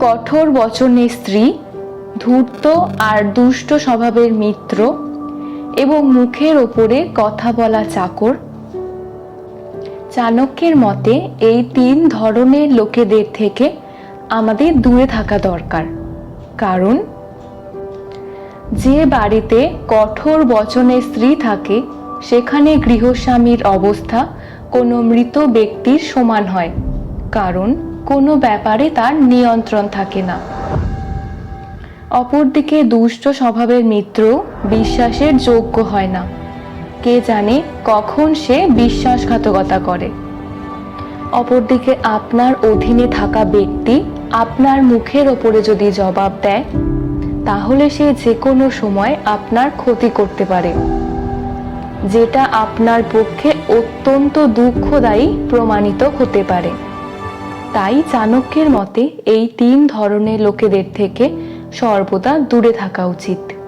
কঠোর বচনের স্ত্রী, ধূর্ত আর দুষ্ট স্বভাবের মিত্র এবং মুখের ওপরে কথা বলা চাকর। চাণক্যের মতে এই তিন ধরনের লোকেদের থেকে আমাদের দূরে থাকা দরকার। কারণ, যে বাড়িতে কঠোর বচনের স্ত্রী থাকে, সেখানে গৃহস্বামীর অবস্থা কোনো মৃত ব্যক্তির সমান হয়। কারণ কোনো ব্যাপারে তার নিয়ন্ত্রণ থাকে না। অপরদিকে দুষ্ট স্বভাবের মিত্র বিশ্বাসের যোগ্য হয় না। কে জানে কখন সে বিশ্বাসঘাতকতা করে। অপরদিকে আপনার অধীনে থাকা ব্যক্তি আপনার মুখের ওপরে যদি জবাব দেয়, তাহলে সে যে কোনো সময় আপনার ক্ষতি করতে পারে। যেটা আপনার পক্ষে অত্যন্ত দুঃখদায়ী প্রমাণিত হতে পারে। তাই চাণক্যের মতে এই তিন ধরনের লোকেদের থেকে সর্বদা দূরে থাকা উচিত।